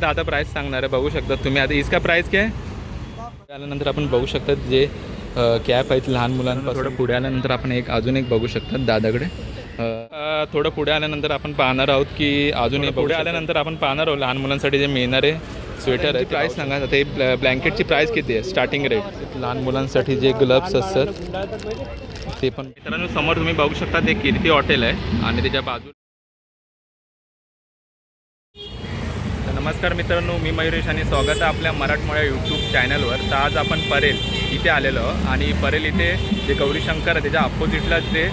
दादा प्राईस सांगणार आहे. बघू शकता तुम्ही. आता इसका प्राईस काय त्यानंतर आपण बघू शकता जे कॅप आहेत लहान मुलांपासून. थोडं पुढे आल्यानंतर आपण एक अजून एक बघू शकतात दादाकडे. थोडं पुढे आल्यानंतर आपण पाहणार आहोत की अजून एक पुढे आल्यानंतर आपण पाहणार आहोत लहान मुलांसाठी जे मिळणारे स्वेटर आहे प्राईस सांगा. हे ब्लँकेटची प्राईस किती आहे? स्टार्टिंग रेट लहान मुलांसाठी जे ग्लव्स असतात ते पण मित्रांनो समोर तुम्ही बघू शकता ते कीर्ती हॉटेल आहे. आणि त्याच्या बाजू नमस्कार मित्रांनो मी मयुरेश आणि स्वागत आहे आपल्या मराठमोळ्या यूट्यूब चॅनलवर तर आज आपण परेल इथे आलेलो आणि परेल इथे जे गौरीशंकर आहे त्याच्या अपोजिटला जे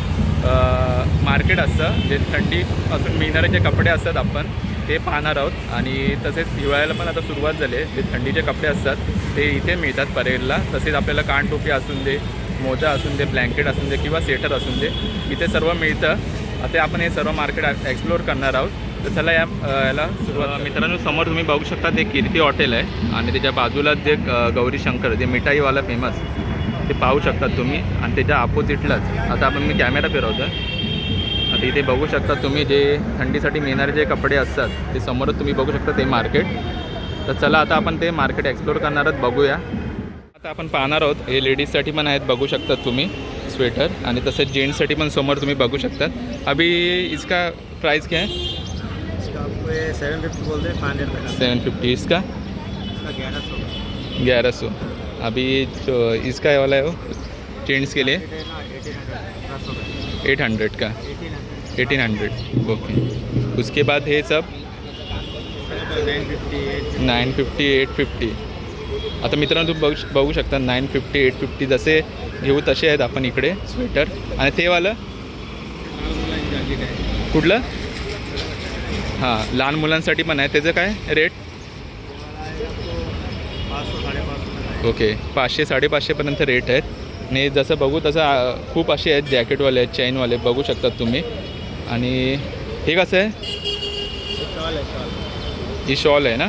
मार्केट असतं जे थंडी असून मिळणारे जे कपडे असतात आपण ते पाहणार आहोत. आणि तसेच हिवाळ्याला पण आता सुरुवात झाली आहे. जे थंडीचे कपडे असतात ते इथे मिळतात परेलला. तसेच आपल्याला कानटोपी असून दे मोजा असून दे ब्लँकेट असून दे किंवा स्वेटर असून दे इथे सर्व मिळतं. आता आपण हे सर्व मार्केट एक्सप्लोअर करणार आहोत. तर चला या याला मित्रांनो समोर तुम्ही बघू शकता ते कीर्ती हॉटेल आहे आणि त्याच्या बाजूला जे गौरी शंकर जे मिठाईवाला फेमस ते पाहू शकता तुम्ही. आणि त्याच्या अपोजिटलाच आता आपण मी कॅमेरा फिरवतो आता इथे बघू शकता तुम्ही जे थंडीसाठी मिळणारे जे कपडे असतात ते समोरच तुम्ही बघू शकता ते मार्केट तर चला आता आपण ते मार्केट एक्सप्लोअर करणार आहोत बघूया. आता आपण पाहणार आहोत हे लेडीजसाठी पण आहेत बघू शकता तुम्ही स्वेटर आणि तसेच जेंट्ससाठी पण समोर तुम्ही बघू शकतात अभी इसका प्राइस क्या है? सेवन फिफ्टी बोलते फाइव हंड्रेड का सेवन फिफ्टी इसका? ग्यारह सौ। ग्यारह सौ। अभी जो इसका वाला है वो जेंट्स के लिए? एट हंड्रेड का। एटीन हंड्रेड ओके उसके बाद हे सब? Nine fifty eight nine fifty eight fifty आता मित्रांनो तुम्ही बघू बघू शकता नाईन फिफ्टी एट फिफ्टी जसे घेऊ तसे आहेत आपण इकडे स्वेटर आणि ते वालं? जॅकेट आहे कुठलं? हां लहान मुलांसाठी पण आहे. त्याचं काय रेट पाच ओके पाचशे साडेपाचशेपर्यंत रेट आहेत. आणि जसं बघू तसं खूप असे आहेत जॅकेटवाले आहेत चैनवाले बघू शकतात तुम्ही. आणि हे कसं आहे? शॉल आहे शॉल ही शॉल आहे ना?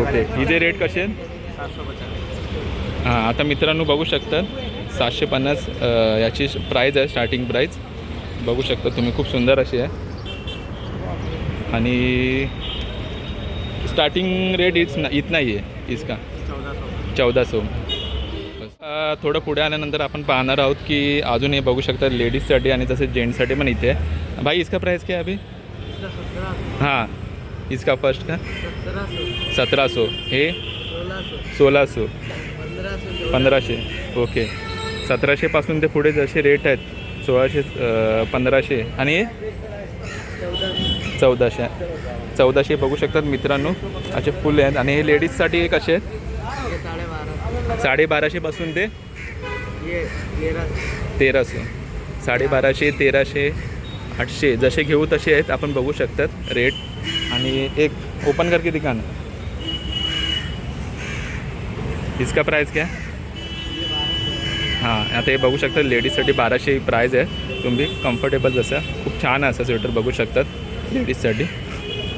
ओके हिचे रेट कसे आहेत? हां आता मित्रांनो बघू शकता सातशे पन्नास याची प्राईज आहे स्टार्टिंग प्राईज बघू शकता तुम्ही खूप सुंदर अशी आहे. आणि स्टार्टिंग रेट इच इत नाही आहे इसका. चौदा सौ. थोडं पुढे आल्यानंतर आपण पाहणार आहोत की अजून हे बघू शकता लेडीजसाठी आणि तसेच जेंट्ससाठी पण इथे. भाई इसका प्राईस क्या है अभी? हां. इसका फर्स्ट का? सतरा सौ. हे? सोळा सौ. पंधराशे. ओके. सतराशेपासून ते पुढे जसे रेट आहेत सोळाशे पंधराशे. आणि हे? चौदाशे. चौदाशे बघू शकतात मित्रांनो. असे फुल आहेत. आणि हे लेडीजसाठी कसे आहेत. साडेबाराशेपासून ते तेराशे. साडेबाराशे तेराशे आठशे. जसे घेऊ तसे आहेत. आपण बघू शकतात रेट. आणि एक ओपन करके दिखा ना इसका प्राइस क्या? हां आता हे बघू शकता लेडीजसाठी बाराशे प्राईज आहे. तुम्ही कम्फर्टेबल जसं. खूप छान आहे असं स्वेटर बघू शकतात. लेडीजसाठी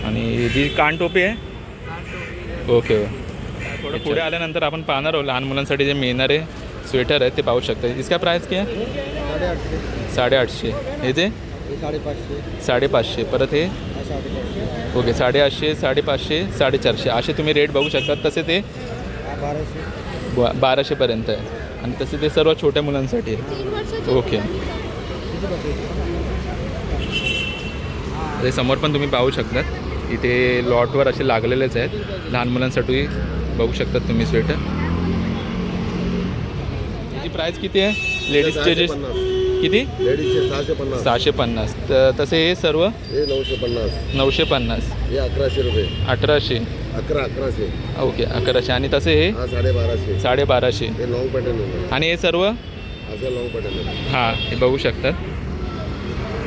आणि जी कानटोपी आहे? ओके थोडं पुढे आल्यानंतर आपण पाहणार आहोत लहान मुलांसाठी जे मिळणारे स्वेटर आहे ते पाहू शकता. इसका प्राईस काय? आहे साडेआठशे. हे पाचशे साडेपाचशे. परत हे? ओके साडेआठशे साडेपाचशे साडेचारशे. असे तुम्ही रेट बघू शकतात. तसे ते बाराशे बा बाराशेपर्यंत आहे. आणि तसे ते सर्व छोट्या मुलांसाठी आहे. ओके ते समोर पण तुम्ही पाहू शकतात. इथे लॉटवर असे लागलेलेच आहेत. लहान मुलांसाठी बघू शकतात तुम्ही स्वेटर. याची प्राईस किती आहे? लेडीजचे जे किती? लेडीजचे सहाशे पन्नास. सहाशे पन्नास. तर तसे हे सर्व? हे नऊशे पन्नास. नऊशे पन्नास. हे अकराशे रुपये. अठराशे. अकरा अकराशे. ओके अकराशे. आणि तसे हे? हा साडेबाराशे. साडेबाराशे. हे लॉंग पॅटर्न आणि हे सर्व? असं लॉंग पॅटर्न हां हे बघू शकतात.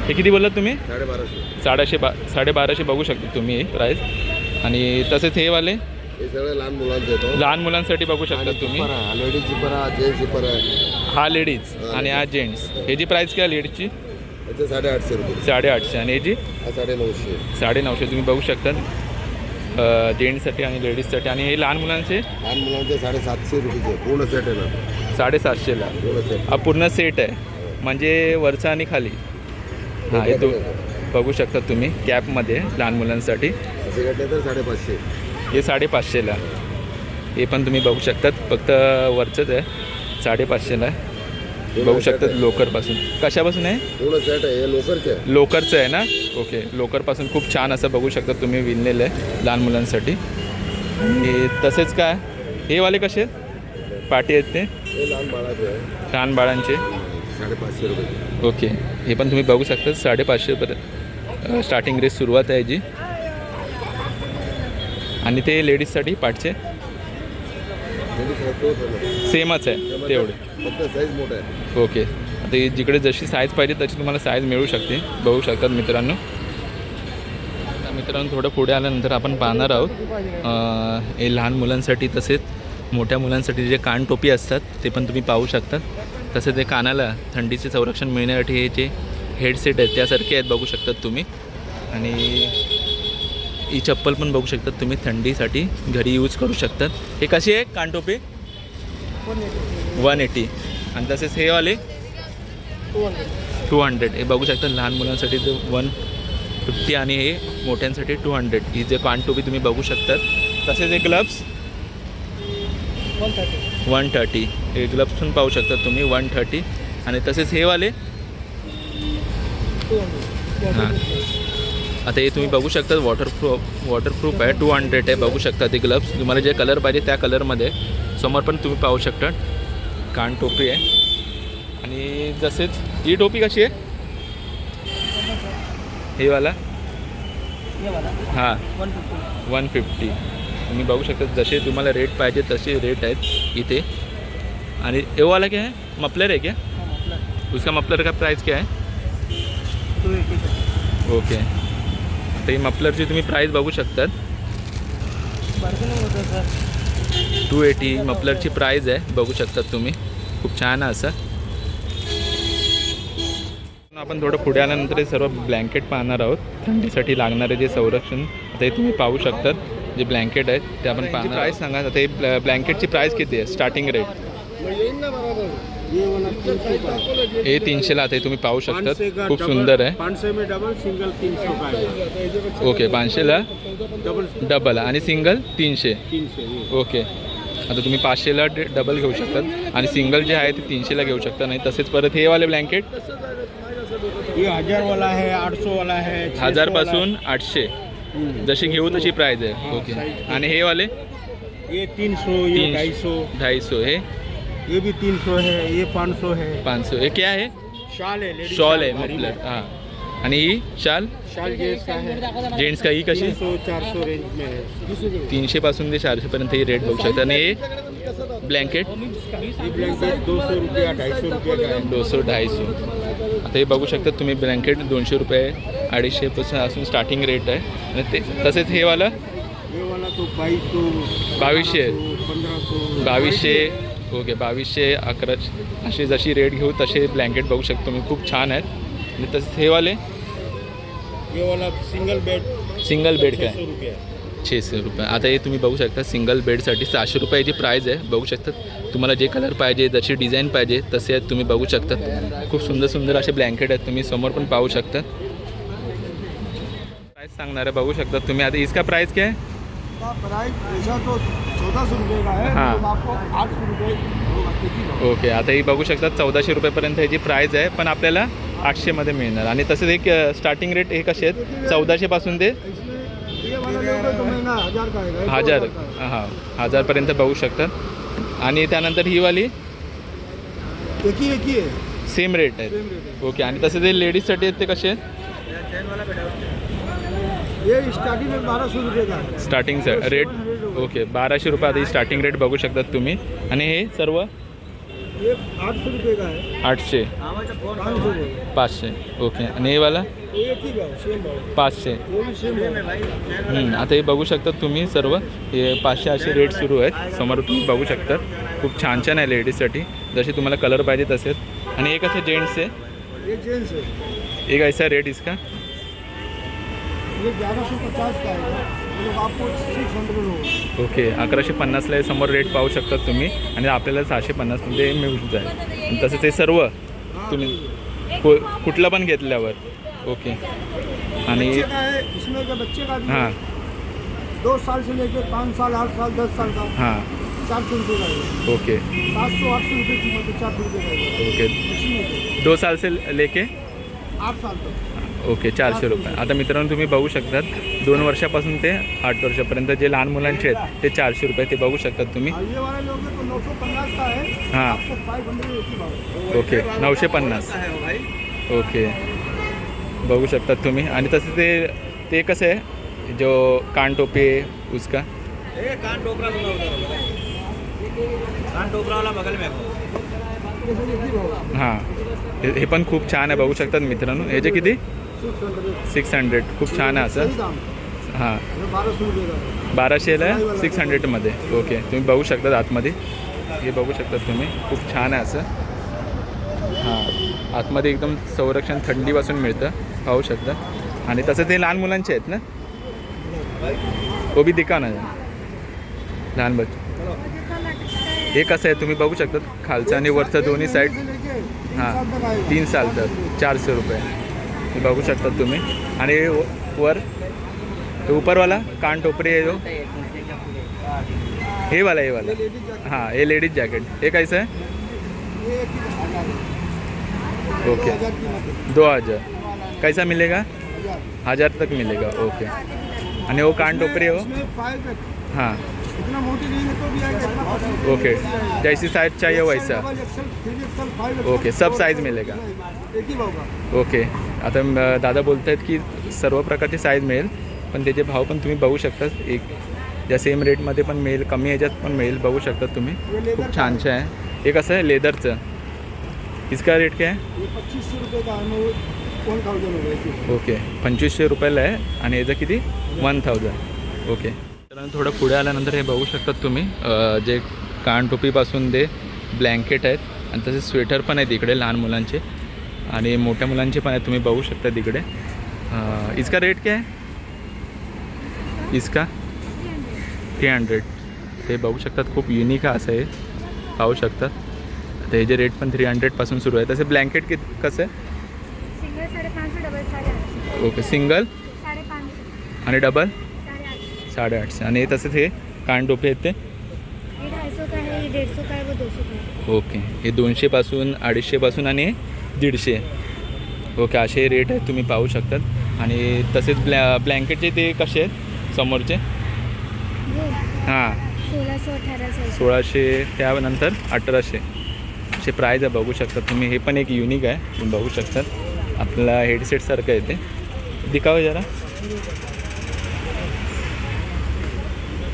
हे किती बोललात तुम्ही? साडेबाराशे. साडेशे बा साडेबाराशे बघू शकता तुम्ही हे प्राईस आणि तसेच हे वाले? हे सगळे लहान मुलांचे येतो लहान मुलांसाठी बघू शकता तुम्ही. लेडीज जिपर आहे जेंट्स जिपर आहे. हा लेडीज आणि हा जेंट्स. ह्याची प्राईस काय लेडीजची? याचे साडेआठशे रुपये. साडेआठशे. आणि ह्याची हा साडे नऊशे साडेनऊशे. तुम्ही बघू शकता. जेंट्ससाठी आणि लेडीजसाठी. आणि हे लहान मुलांचे? लहान मुलांचे साडेसातशे रुपयेचे पूर्ण सेट आहे ना. साडेसातशेला. पूर्ण सेट हा पूर्ण सेट आहे. म्हणजे वरचा आणि खाली. हां हे तू बघू. शकता तुम्ही कॅपमध्ये लहान मुलांसाठी. असे घेतले तर साडेपाचशे. हे साडेपाचशेला. हे पण तुम्ही बघू शकतात. फक्त वरचंच आहे. साडेपाचशेला. आहे बघू शकतात लोकरपासून. कशापासून आहे? पूर्ण सेट आहे. हे लोकरचे आहे. लोकरचं आहे ना? ओके. लोकरपासून खूप छान असं बघू शकता तुम्ही विणलेलं आहे लहान मुलांसाठी. आणि तसेच काय? हे वाले कसे आहेत? पाटी आहेत ते? हे लहान बाळाचे लहान बाळांचे. साडेपाचशे रुपये ओके. हे पण तुम्ही बघू शकता साडेपाचशेपर्यंत स्टार्टिंग रेट सुरुवात आहे जी आणि ते लेडीजसाठी पाठचे. सेमच आहे तेवढे. फक्त साईज मोठा आहे. ओके. आता जिकडे जशी साईज पाहिजे तशी तुम्हाला साईज मिळू शकते. बघू शकतात मित्रांनो. आता मित्रांनो थोडं पुढे आल्यानंतर आपण पाहणार आहोत. हे लहान मुलांसाठी तसेच मोठ्या मुलांसाठी जे कान टोपी असतात ते पण तुम्ही पाहू शकतात. तसेच ते कानाला थंडीचे संरक्षण मिळण्यासाठी हे जे हेडसेट आहेत त्यासारखे आहेत बघू शकतात तुम्ही. आणि ही चप्पल पण बघू शकतात तुम्ही थंडीसाठी घरी यूज करू शकतात. हे कशी आहे कानटोपी? वन एटी आणि तसेच हे वाले? टू हंड्रेड हे बघू शकता लहान मुलांसाठी ते वन फिफ्टी आणि हे मोठ्यांसाठी टू हंड्रेड ही जे कानटोपी तुम्ही बघू शकतात. तसेच हे ग्लव्स वन थर्टी हे ग्लव्स पण पाहू शकता तुम्ही वन थर्टी आणि तसेच हे वाले? हां. आता हे तुम्ही बघू शकता वॉटरप्रूफ वॉटरप्रूफ आहे टू हंड्रेड आहे बघू शकता ते ग्लव्स तुम्हाला जे कलर पाहिजे त्या कलरमध्ये समोर पण तुम्ही पाहू शकता. कान टोपी आहे. आणि तसेच ही टोपी कशी आहे? हे वाला? हां वन फिफ्टी तुम्ही बघू शकता जसे तुम्हाला रेट पाहिजे तसे रेट आहेत. इथे. आणि ये वाला क्या है? मफलर है क्या? उसका मफलर का प्राइस क्या है? ओके आता ही मफलरची तुम्ही प्राईस बघू शकतात. टू एटी मफलरची प्राईज आहे. बघू शकतात तुम्ही. खूप छान आहे असं. आपण थोडं पुढे आल्यानंतर हे सर्व ब्लँकेट पाहणार आहोत. थंडीसाठी लागणारे जे संरक्षण ते तुम्ही पाहू शकतात. जे ब्लँकेट आहेत ते आपण पाहणार प्राईस सांगा आता हे ब्लँकेटची प्राईस किती आहे? स्टार्टिंग रेट हे तीनशेला आता हे तुम्ही पाहू शकतात. खूप सुंदर आहे. पाँच सौ में डबल सिंगल तीन सौ का आएगा ओके पाचशेला डबल डबल आणि सिंगल तीनशे. तीन सौ ये ओके आता तुम्ही पाचशेला डबल घेऊ शकतात. आणि सिंगल जे आहे ते तीनशेला घेऊ शकता. नाही तसेच परत हे वाले ब्लँकेट ये हजार वाला है आठ सौ वाला है छः सौ हजारपासून आठशे। जशी घेऊ तशी प्राईज आहे. ओके आणि हे वाले? ये तीन सौ ये ढाई सौ ढाई सौ हे ये भी तीन सौ है ये पाँच सौ है पाच सौ हे क्या आहे? शाल है शॉल आहे भारी मफलर में। हां. आणि ही शाल? शाल जेंट्स का है जेंट्स का ही कशी? तीन सौ चार सौ रेंज में है तीनशेपासून ते चारशेपर्यंत ही रेट बघू शकता. आणि हे ब्लँकेट दोनशे ढाईसो आता हे बघू शकता तुम्ही ब्लँकेट दोनशे रुपये अडीचशेपासून असून स्टार्टिंग रेट आहे. आणि ते तसेच हे वाला? तो बावीसशे. बावीसशे. ओके बावीसशे अकराशे. असे जशी रेट घेऊ तसे ब्लँकेट बघू शकतो तुम्ही. खूप छान आहेत. आणि तसेच हे वाले. ये वाला सिंगल बेड सिंगल बेड छः काय? सौ रुपया. छेशे रुपये. आता हे तुम्ही बघू शकता सिंगल बेडसाठी सहाशे रुपयाची प्राईज आहे. बघू शकता तुम्हाला जे कलर पाहिजे जशी डिझाईन पाहिजे तसे आहेत तुम्ही बघू शकता. खूप सुंदर सुंदर असे ब्लँकेट आहेत तुम्ही समोर पण पाहू शकता. प्राईस सांगणार आहे बघू शकता तुम्ही. आता इसका प्राईस काय? आहे प्राइस ऐसा तो चौदह सौ रुपये का है हाँ। तो आपको आठ सौ रुपये होगा किसी का ओके आता ही बघू शकता चौदाशे रुपयेपर्यंत ह्याची प्राईज आहे पण आपल्याला आठशेमध्ये मिळणार. आणि तसेच एक स्टार्टिंग रेट हे कसे आहेत? चौदाशेपासून ते हजार है। हजारपर्यंत बघू शकतात आणि त्यानंतर ही वाली? एक ही एक ही है। सेम रेट आहेत है ओके आणि तसे ते लेडीजसाठी आहेत ते कसे आहेत? ये स्टार्टिंग में बारह सौ रुपये का स्टार्टिंगचं रेट ओके बाराशे रुपये ही स्टार्टिंग रेट बघू शकतात तुम्ही. आणि हे सर्व? ये आठ सौ रुपये का है। आठशे. पाँच सौ रुपये पाचशे ओके आणि हे वाला? ये एक ही भाव सेम भाव. पाचशे. वो भी सेम भाव. हम्म, आता हे बघू शकता तुम्ही सर्व. हे पाचशे असे रेट सुरू आहेत. समोर तुम्ही बघू शकता. खूप छान छान आहे लेडीजसाठी जसे तुम्हाला कलर पाहिजे तसेच आणि हे कसं जेंट्स आहे. ये जेंट्स है एक ऐसा रेट इसका ये ग्यारह सौ पचास का ये लोग आपको सिक्स हंड्रेड होगा ओके अकराशे पन्नासला हे समोर रेट पाहू शकतात तुम्ही आणि आपल्याला सहाशे पन्नासमध्ये मिळून जाईल. तसंच हे सर्व तुम्ही कु कुठलं पण घेतल्यावर. ओके. आणि है। दो साल से लेकर पाँच साल आठ साल दस साल का? हां. चार सौ रुपये का ओके. सात सौ आठ सौ रुपये कीमत है चार सौ रुपये का ओके. दो साल से लेके आठ साल तक। ओके चारशे रुपये. आता मित्रांनो तुम्ही बघू शकतात दोन वर्षापासून ते आठ वर्षापर्यंत जे लहान मुलांचे आहेत ते चारशे रुपये ते बघू शकतात तुम्ही. हैं. है हाँ। ओके नऊशे पन्नास. ओके. बघू शकतात तुम्ही. आणि तसं ते ते कसं आहे? जो कान टोपी आहे उसका? कान टोकरा वाला उधर. कान टोकरा वाला बगल में है हां पण खूप छान आहे बघू शकतात मित्रांनो. ह्याचे किती? Six hundred. खूप छान आहे असं. हां. बाराशेला आहे सिक्स हंड्रेडमध्ये. ओके. तुम्ही बघू शकतात आतमध्ये. हे बघू शकतात तुम्ही. खूप छान आहे असं. हां. आतमध्ये एकदम संरक्षण थंडीपासून मिळतं. पाहू शकता. आणि तसं ते लहान मुलांचे आहेत ना? तो बी दिका ना लहान बच्च. हे कसं आहे तुम्ही बघू शकतात. खालचं आणि वरचं दोन्ही साईड हां. तीन साल तर. चारशे रुपये. बघू शकतात तुम्ही. आणि वर तो ऊपरवाला कान टोपरी आहे जो. हे वाला हे वाला. लेडीज हे हाँ लेडीज जैकेट ये कैसा है ओके दो हजार. कैसा मिलेगा? हजार तक मिलेगा ओके आणि वो कान टोपरी है वो? हाँ. ओके जैसी साइज चाहिए वैसा. ओके, सब साइज मिलेगा। ओके आता दादा बोलत आहेत की सर्व प्रकारची साईज मिळेल पण त्याचे भाव पण तुम्ही बघू शकता. एक या सेम रेटमध्ये पण मिळेल कमी ह्याच्यात पण मिळेल बघू शकता तुम्ही. खूप छान छान आहे. हे कसं आहे लेदरचं इसका रेट काय आहे? ओके पंचवीसशे रुपयाला आहे आणि याचं किती? One thousand okay. तर थोडं पुढे आल्यानंतर हे बघू शकतात तुम्ही. जे कानटोपीपासून ते ब्लँकेट आहेत आणि तसे स्वेटर पण आहेत इकडे लहान मुलांचे. आणि मोठ्या मुलांचे पण आहेत तुम्ही बघू शकता तिकडे. इसका रेट काय आहे इसका? थ्री हंड्रेड ते बघू शकतात खूप युनिक असं आहे. पाहू शकतात. आता हे जे रेट पण थ्री हंड्रेडपासून सुरू आहे. तसे ब्लँकेट कित कसं? आहे ओके सिंगल आणि डबल साडेआठशे. आणि तसंच हे कान टोपी आहेत ते? ओके हे दोनशेपासून अडीचशेपासून आणि दीडशे. ओके असे रेट आहेत तुम्ही पाहू शकतात. आणि तसेच ब्लॅ ब्लँकेटचे ते कसे आहेत? समोरचे? हां सोळाशे त्यानंतर अठराशे. असे प्राईज आहे बघू शकता तुम्ही. हे पण एक युनिक आहे तुम्ही बघू शकतात आपल्याला हेडसेटसारखं आहे ते दिखावं जरा.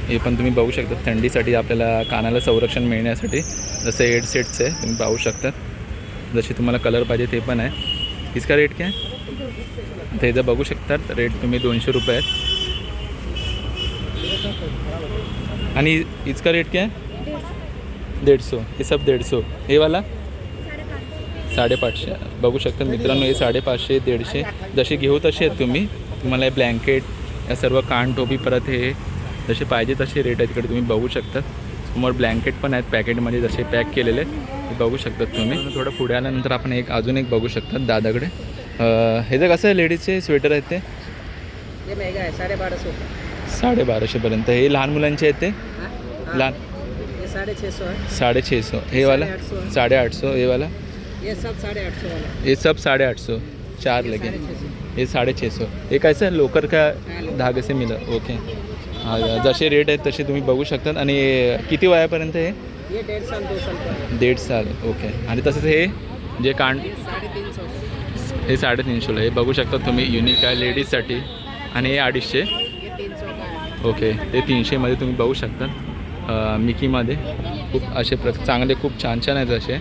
हे पण तुम्ही बघू शकता. थंडीसाठी आपल्याला कानाला संरक्षण मिळण्यासाठी जसं हेडसेटचं आहे तुम्ही पाहू शकता. जसे तुम्हाला कलर पाहिजे ते पण आहे. इसका रेट काय ते इथं बघू शकतात. रेट तुम्ही दोनशे रुपये आहेत. आणि इसका रेट काय है? डेढ़ सौ हे सब डेढ़ सौ हे वाला? साडेपाचशे. बघू शकता मित्रांनो हे साडेपाचशे दीडशे. जसे घेऊ तसे आहेत तुम्ही. तुम्हाला हे ब्लँकेट या सर्व कान टोपी परत हे जसे पाहिजे तसे रेट आहेत इकडे तुम्ही बघू शकता. समोर ब्लँकेट पण आहेत पॅकेटमध्ये जसे पॅक केलेले ते बघू शकतात तुम्ही. थोडं पुढे आल्यानंतर आपण एक अजून एक बघू शकतात दादाकडे. हे जे कसं आहे लेडीजचे स्वेटर आहेत ते? ये महंगा है साढ़े बारह सौ का साडेबाराशेपर्यंत हे लहान मुलांचे आहेत ते। लहान ये साढ़े छः सौ है साडेछे सौ हे वाला? साढ़े आठ सौ है। हे वाला? ये सब साढ़े आठ सौ वाला. ये सब साढ़े आठ सौ चार लगे ये साढ़े छः सौ ये कैसा लोकर का धागे से मिला ओके. जसे रेट आहेत तसे तुम्ही बघू शकतात. आणि किती वयापर्यंत हे? दीड साल ओके. आणि तसंच हे जे कान ये साढ़े तीन सौ का हे साडेतीनशेला हे बघू शकता तुम्ही युनिक आहे लेडीजसाठी आणि हे अडीचशे. है ओके. ते तीनशेमध्ये तुम्ही बघू शकता. मिकीमध्ये खूप असे प्र चांगले खूप छान छान आहेत असे.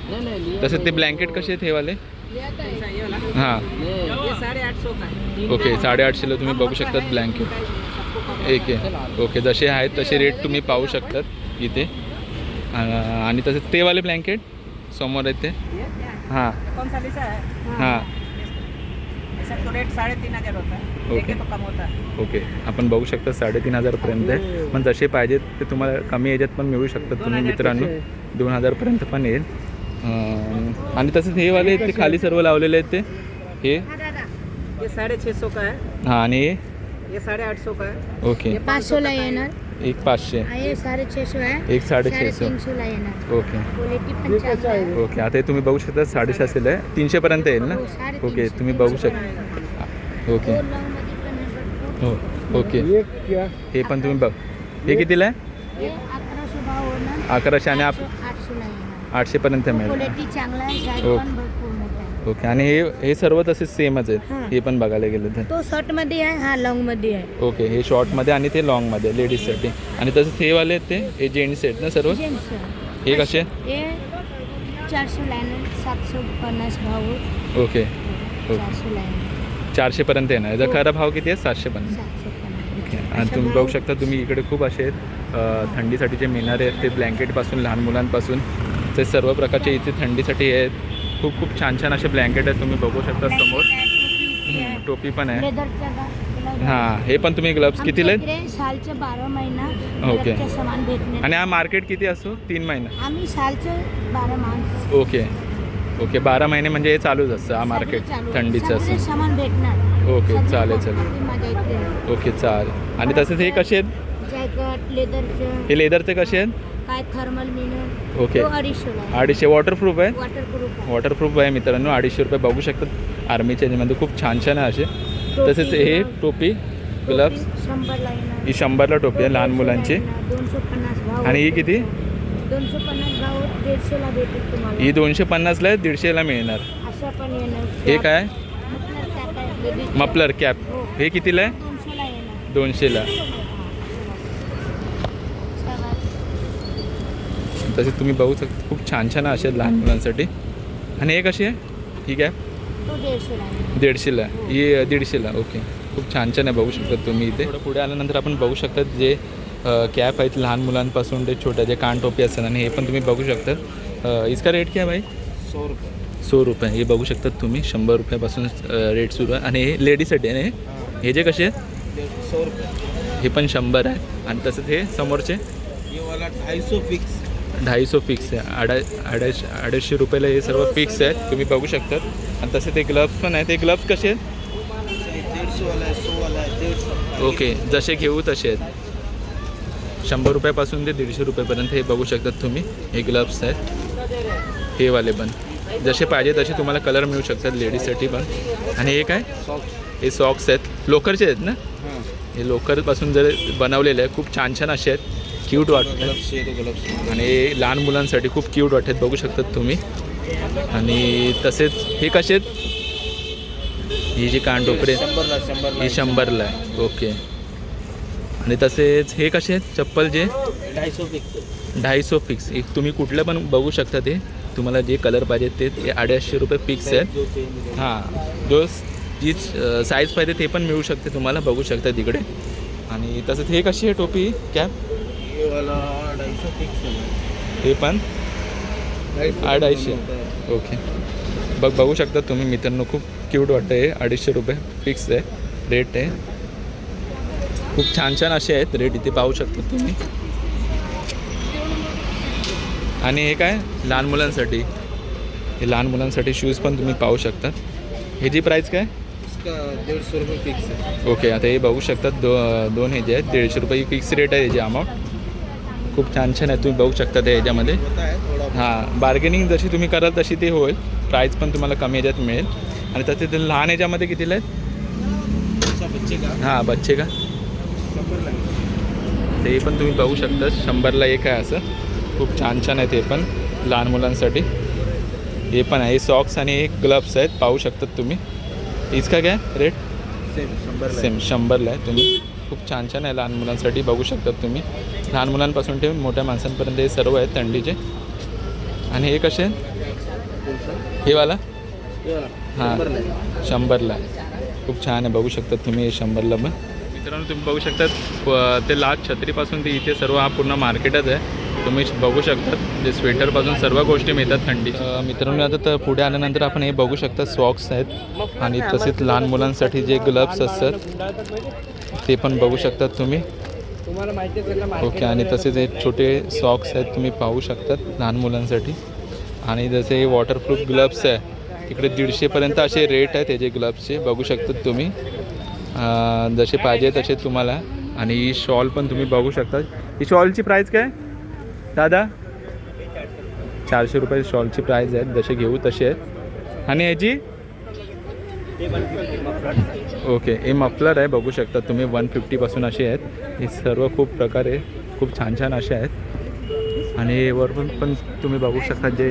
तसंच ते. ब्लँकेट कसे आहेत हे वाले? ऐसा ये वाला हां ओके साडेआठशेला तुम्ही बघू शकतात ब्लँकेट एक आहे. ओके जसे आहेत तसे रेट तुम्ही पाहू शकतात इथे. आणि तसेच ते वाले ब्लँकेट समोर आहेत ते. हां. है. ओके। देखे तो कम होता ओके. आपण बघू शकता साडेतीन हजारपर्यंत आहे. पण जसे पाहिजेत ते तुम्हाला कमी याच्यात पण मिळू शकतात तुम्ही मित्रांनो. दोन हजारपर्यंत पण येईल. आणि तसंच हे वाले ते खाली सर्व लावलेले आहेत ते. हे. हाँ दादा ये साढ़े छः सौ का है हां आणि ये साढ़े आठ सौ का है। ओके पाचशेला येणार। एक पाचशे. आहे आहे एक येणार। ओके क्वालिटी आहे ओके आता हे तुम्ही बघू शकता साडेसातशेला आहे. तीनशेपर्यंत येईल ना? हो, साडेतीनशे, ओके तुम्ही बघू शकता ओके तो लॉंगमध्ये पण आहे भरपूर. हो ओके हे पण तुम्ही बघ. हे कितीला आहे? हे अकराशे भाव होणार अकराशे आणि आप आठशे- येणार. आठशेपर्यंत मिळेल. क्वालिटी चांगला आहे साईज हो. पण भरपूर मोठा आहे ओके आणि हे हे सर्व तसेच सेमच आहेत? हां. हे पण बघायला गेलं तर? तो शर्टमध्ये आहे हा लॉंगमध्ये आहे. ओके हे शॉर्टमध्ये आणि ते लॉंगमध्ये लेडीजसाठी आणि तसंच हे वाले आहेत ते? हे जेंट्स आहेत ना सर्व? जेंट्स हे कसे हे चारशे लाईन सातशे पन्नास भाव ओके चारशे लाईन चारशेपर्यंत येणार याचा खरा भाव किती आहे? सातशे पन्नास आणि तुम्ही बघू शकता तुम्ही इकडे खूप असे आहेत. थंडीसाठी जे मिळणारे आहेत ते ब्लँकेटपासून लहान मुलांपासून ते सर्व प्रकारचे इथे थंडीसाठी आहेत. खूप खूप छान छान असे ब्लँकेट आहेत तुम्ही बघू शकता समोर. टोपी पण आहे. हां हे पण तुम्ही ग्लव्स कितीला? आहेत सालचे बारा महिना ओके. आणि हा मार्केट किती असतो तीन महिना. आम्ही सालचे बारा मास ओके ओके बारा महिने म्हणजे हे चालूच असतं हा मार्केट. थंडीचं असं सामान भेटणार. ओके चालेल चालेल. ओके चालेल. आणि तसेच हे कसे आहेत? हे लेदरचे कसे आहेत? काय थर्मल मिनर ओके. अडीचशेला आहे. अडीचशे वॉटरप्रूफ आहे? वॉटरप्रूफ आहे. वॉटरप्रूफ आहे मित्रांनो अडीचशे रुपये बघू शकतात आर्मीच्या ह्याच्यामध्ये खूप छान छान आहे असे. टोपी, तसेच हे. टोपी ग्लव्स टोपी शंभरला येणार. ही शंभरला टोपी आहे लहान मुलांची. दोनशे पन्नास भाव आणि ही किती? दोनशे पन्नास भाव दीडशेला भेटेल तुम्हाला. ही दोनशे पन्नासला आहे दीडशेला मिळणार. अशा पण येणार. हे काय? मफलर कॅप हो. हे कितीला आहे? दोनशेला येणार. दोनशेला तसे तुम्ही बघू शकता खूप छान छान असे आहेत लहान मुलांसाठी. आणि हे कशी आहे ही कॅप तो दीडशेला दीडशेला ही. दीडशेला ओके. खूप छान छान आहे बघू शकता तुम्ही इथे. थोडं पुढे आल्यानंतर आपण बघू शकता जे कॅप आहेत लहान मुलांपासून ते छोट्या जे कान टोपी असतात आणि हे पण तुम्ही बघू शकता. इसका रेट क्या आहे भाई? सौ रुपये. सौ रुपये. हे बघू शकतात तुम्ही शंभर रुपयापासून रेट सुरू आहे. आणि हे लेडीजसाठी आहे ना हे? हे. जे कसे आहेत? सौ रुपये. हे पण शंभर आहे. आणि तसंच हे समोरचे? ये वाला ढाई सौ फिक्स ढाई सौ फिक्स आहे. अडा अडीचशे अडीचशे रुपयाला हे सर्व फिक्स आहेत तुम्ही बघू शकतात आणि तसे ते ग्लव्स पण आहेत. ते ग्लव्स कसे आहेत? ओके जसे घेऊ तसे आहेत. शंभर रुपयापासून ते दीडशे रुपयापर्यंत हे बघू शकतात तुम्ही. हे ग्लव्स आहेत. हे वाले पण. जसे पाहिजे तसे तुम्हाला कलर मिळू शकतात लेडीजसाठी पण. आणि हे काय? हे सॉक्स आहेत. लोकरचे आहेत ना? हे. लोकरपासून जर बनवलेले आहे खूप छान छान असे आहेत. क्यूट वाटतात आणि लहान मुलांसाठी खूप क्यूट वाटतात बघू शकतात तुम्ही. आणि तसेच हे कसे आहेत? ही जी कानटोपरे. आहेत, ही शंभरला आहे. ओके. आणि तसेच हे कसे आहेत? चप्पल जे? ढाई सौ फिक्स ढाई सौ फिक्स एक तुम्ही कुठलं पण बघू शकता ते. तुम्हाला जे कलर पाहिजे ते ते अडीचशे रुपये फिक्स आहे जो चाहिए मिलेगा हां. जो जी साईज पाहिजे ते पण मिळू शकते तुम्हाला. बघू शकता तिकडे. आणि तसंच हे कशी आहे टोपी? कॅप वाला फिक्स है पण? है। ओके. बघ बघू शकता तुम्ही मित्रांनो खूप क्यूट वाटतं हे. अडीचशे रुपये फिक्स आहे. रेट आहे. खूप छान छान असे आहेत. रेट इथे पाहू शकता तुम्ही. आणि हे काय? लहान मुलांसाठी. हे लहान मुलांसाठी शूज पण तुम्ही पाहू शकता. ह्याची प्राईस काय? सौ रुपये फिक्स है ओके आता हे बघू शकतात दो दोन हे जे आहेत. दीडशे रुपये फिक्स रेट आहे याची अमाऊंट खूप छान छान आहे तुम्ही बघू शकता ते ह्याच्यामध्ये है बार्गेनिंग जशी तुम्ही कराल तशी ते होईल. प्राईस पण तुम्हाला कमी ह्याच्यात मिळेल. आणि तसे ते लहान ह्याच्यामध्ये कितीला आहेत? ऐसा बच्चे का? हां बच्चे का? ते पण तुम्ही बघू शकता. शंभरला एक आहे असं. खूप छान छान आहे ते पण लहान मुलांसाठी. हे पण आहे. सॉक्स आणि एक ग्लव्स आहेत. पाहू शकतात तुम्ही. इसका काय रेट सेम शंभरला सेम शंभरला आहे. तुम्ही खूप छान छान आहे लहान मुलांसाठी बघू शकतात तुम्ही. लहान मुलांपासून ते मोठ्या माणसांपर्यंत हे सर्व आहेत थंडीचे आणि हे कसे? हे वाला? हां शंभरला आहे. खूप छान आहे. बघू शकतात तुम्ही हे शंभरला पण. मित्रांनो तुम्ही बघू शकतात ते लास्ट छत्रीपासून ते इथे सर्व हा पूर्ण मार्केटच आहे. तुम्ही बघू शकतात जे स्वेटरपासून सर्व गोष्टी मिळतात थंडी मित्रांनो आता तर पुढे आल्यानंतर आपण हे बघू शकता सॉक्स आहेत आणि तसेच लहान मुलांसाठी जे ग्लव्स असतात ते पण बघू शकतात तुम्ही. तुम्हाला माहिती ओके आणि तसेच हे छोटे सॉक्स आहेत तुम्ही पाहू शकतात लहान मुलांसाठी. आणि जसे हे वॉटरप्रूफ ग्लव्स आहे इकडे दीडशेपर्यंत असे रेट आहेत त्याचे ग्लव्सचे बघू शकतात तुम्ही. जसे पाहिजे तसे तुम्हाला. आणि ही शॉल पण तुम्ही बघू शकता. ही शॉलची प्राईस काय? दादा चारशे रुपये शॉलची प्राईज आहेत. जसे घेऊ तसे आहेत. आणि ह्याची ओके हे मफलर आहे बघू शकता तुम्ही. वन फिफ्टीपासून असे आहेत. हे सर्व खूप प्रकारे खूप छान छान असे आहेत. आणि वरून पण तुम्ही बघू शकता जे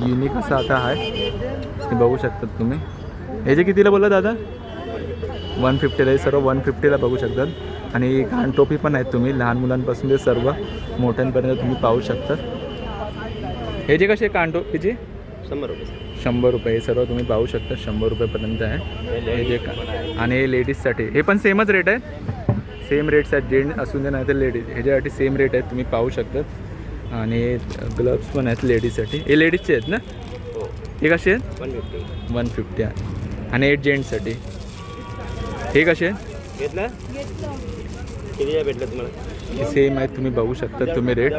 युनिक असं आता आहे. ते बघू शकतात तुम्ही. हे जे कितीला बोलला दादा? वन फिफ्टीला हे सर्व वन फिफ्टीला बघू शकतात आणि घाण टोपी पण आहेत तुम्ही लहान मुलांपासून ते सर्व मोठ्यांपर्यंत तुम्ही पाहू शकता. हे जे कसे कान टोपीचे शंभर रुपये शंभर रुपये हे सर्व तुम्ही पाहू शकता शंभर रुपयेपर्यंत आहे. हे जे का आणि हे लेडीजसाठी हे पण सेमच रेट आहे? सेम रेट्स आहेत जेंट्स असून दे नाही तर लेडीज ह्याच्यासाठी सेम रेट आहेत तुम्ही पाहू शकतात आणि ग्लव्स पण आहेत लेडीजसाठी हे लेडीजचे आहेत ना? हो. हे कसे आहेत? वन फिफ्टी वन फिफ्टी आहे. आणि हे जेंट्ससाठी हे कसे आहेत? घेतलं. कितीला भेटलं तुम्हाला? हे सेम आहेत तुम्ही बघू शकता तुम्ही रेट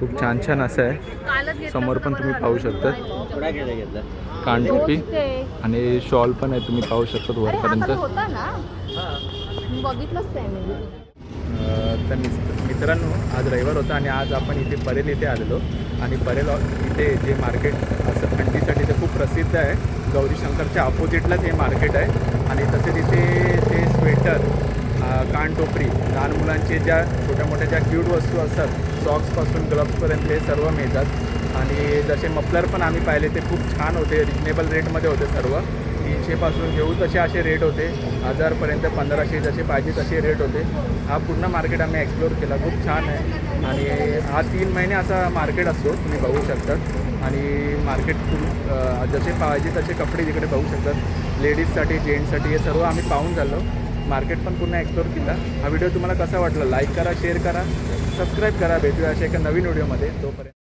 खूप छान छान असं आहे. कालच घेतलं समोर पण तुम्ही. पाहू शकता. थोडा घ्यायला घेतला? कानटोपी तिथे. आणि शॉल पण आहे तुम्ही पाहू शकता अरे हा वरपर्यंत. कलर होता ना. मी बघितलंच नाही अ, तर मिस- मित्रांनो आज रविवार होता आणि आज आपण इथे परेल इथे आलेलो. आणि परेल इथे जे मार्केट असं थंडीसाठी ते खूप प्रसिद्ध आहे. गौरी शंकरच्या अपोजिटलाच हे मार्केट आहे. आणि तसेच इथे कानटोपरी लहान मुलांचे ज्या छोट्या मोठ्या ज्या क्यूट वस्तू असतात सॉक्सपासून ग्लव्सपर्यंत हे सर्व मिळतात. आणि जसे मफलर पण आम्ही पाहिले ते खूप छान होते रिजनेबल रेटमध्ये होते सर्व. तीनशेपासून घेऊ तसे असे रेट होते. हजारपर्यंत पंधराशे जसे पाहिजे तसे रेट होते. हा पूर्ण मार्केट आम्ही एक्सप्लोर केला खूप छान आहे. आणि हा तीन महिने असा मार्केट असतो तुम्ही बघू शकतात. आणि मार्केट खूप जसे पाहिजे तसे कपडे तिकडे बघू शकतात. लेडीजसाठी जेंट्ससाठी हे सर्व आम्ही पाहून झालो. मार्केट पण पूर्ण एक्सप्लोर केला. हा व्हिडिओ तुम्हाला कसा वाटला? लाईक करा शेअर करा सबस्क्राईब करा. भेटूया अशा एका नवीन व्हिडिओमध्ये तोपर्यंत.